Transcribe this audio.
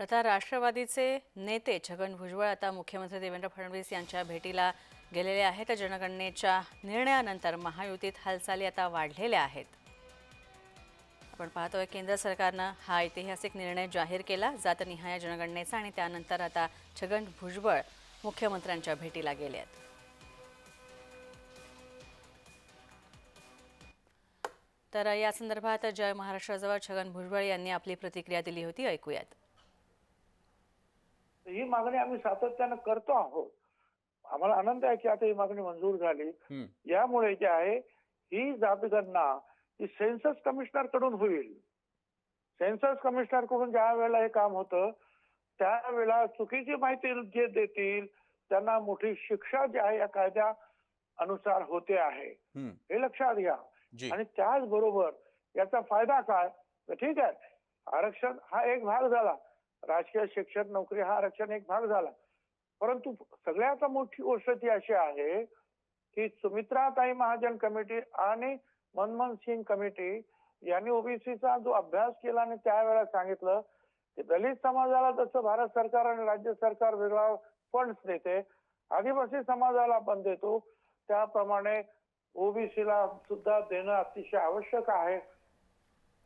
आता राष्ट्रवादीचे नेते छगन भुजबळ आता मुख्यमंत्री देवेंद्र फडणवीस यांच्या भेटीला गेलेले आहेत. जनगणनेच्या निर्णयानंतर महायुतीत हालचाली आता वाढलेल्या आहेत. आपण पाहतोय केंद्र सरकारनं हा ऐतिहासिक निर्णय जाहीर केला. जातनिहाय जनगणनेचा आणि त्यानंतर आता छगन भुजबळ मुख्यमंत्र्यांच्या भेटीला गेले आहेत. तर या संदर्भात जय महाराष्ट्राजवळ छगन भुजबळ यांनी आपली प्रतिक्रिया दिली होती. ऐकूयात. ही मागणी आम्ही सातत्यानं करतो आहोत. आम्हाला आनंद आहे की आता ही मागणी मंजूर झाली. यामुळे जे आहे ही जातगणना ही सेन्सस कमिशनरकडून होईल. सेन्सस कमिशनरकडून ज्या वेळेला हे काम होतं त्यावेळेला चुकीची माहिती जे देतील त्यांना मोठी शिक्षा जी आहे या कायद्या अनुसार होते आहे. हे लक्षात घ्या. आणि त्याचबरोबर याचा फायदा काय? तर ठीक आहे. आरक्षण हा एक भाग झाला. राजकीय शिक्षण नोकरी हा आरक्षण एक भाग झाला. परंतु सगळ्यात मोठी गोष्ट ती अशी आहे की सुमित्राताई महाजन कमिटी आणि मनमोहन सिंग कमिटी यांनी ओबीसीचा जो अभ्यास केला आणि त्यावेळेला सांगितलं की दलित समाजाला जसं भारत सरकार आणि राज्य सरकार वेगळा फंड्स देते आदिवासी समाजाला पण देतो त्याप्रमाणे ओबीसीला सुद्धा देणं अतिशय आवश्यक आहे.